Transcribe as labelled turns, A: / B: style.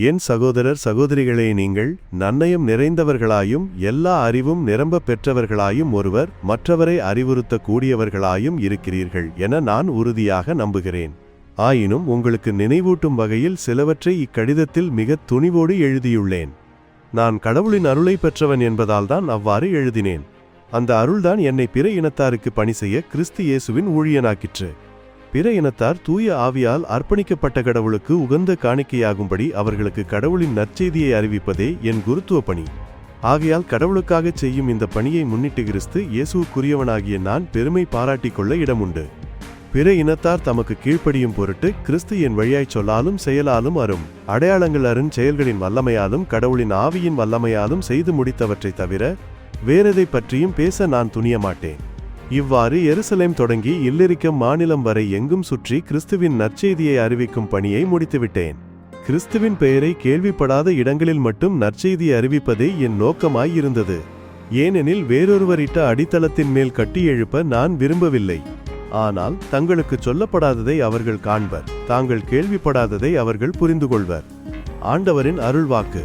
A: என் சகோதரர் சகோதரிகளே நீங்கள் நன்னயம் நிறைந்தவர்களாயும் எல்லா அறிவும் நிரம்ப பெற்றவர்களாயும் ஒருவர் மற்றவரை அறிவுறுத்தக் கூடியவர்களாயும் இருக்கிறீர்கள் என நான் உறுதியாக நம்புகிறேன். ஆயினும் உங்களுக்கு நினைவூட்டும் வகையில் சிலவற்றை இக்கடிதத்தில் மிகத் துணிவோடு எழுதியுள்ளேன். நான் கடவுளின் அருளை பெற்றவன் என்பதால்தான் அவ்வாறு எழுதினேன். அந்த அருள்தான் என்னை பிற இனத்தாருக்கு பணி செய்ய கிறிஸ்து இயேசுவின் ஊழியனாக்கிற்று. பிற இனத்தார் தூய ஆவியால் அர்ப்பணிக்கப்பட்ட கடவுளுக்கு உகந்த காணிக்கையாகும்படி அவர்களுக்கு கடவுளின் நற்செய்தியை அறிவிப்பதே என் குருத்துவ பணி. ஆகையால் கடவுளுக்காகச் செய்யும் இந்த பணியை முன்னிட்டு கிறிஸ்து இயேசுவுக்குரியவனாகிய நான் பெருமை பாராட்டிக் கொள்ள இடமுண்டு. பிற இனத்தார் தமக்கு கீழ்ப்படியும் பொருட்டு கிறிஸ்து என் வழியாய்ச் சொல்லாலும் செயலாலும் அரும். அடையாளங்கள் அருண் செயல்களின் வல்லமையாலும் கடவுளின் ஆவியின் வல்லமையாலும் செய்து முடித்தவற்றைத் தவிர வேறெதை பற்றியும் பேச நான் துணிய மாட்டேன் இவ்வாறு எருசலேம் தொடங்கி இல்லிரிக்க மாநிலம் வரை எங்கும் சுற்றி கிறிஸ்துவின் நற்செய்தியை அறிவிக்கும் பணியை முடித்துவிட்டேன். கிறிஸ்துவின் பெயரை கேள்விப்படாத இடங்களில் மட்டும் நற்செய்தி அறிவிப்பதே என் நோக்கமாய் இருந்தது. ஏனெனில் வேறொருவரிட்ட அடித்தளத்தின் மேல் கட்டி எழுப்ப நான் விரும்பவில்லை. ஆனால் தங்களுக்கு சொல்லப்படாததை அவர்கள் காண்பர் தாங்கள் கேள்விப்படாததை அவர்கள் புரிந்து கொள்வர் ஆண்டவரின் அருள்வாக்கு.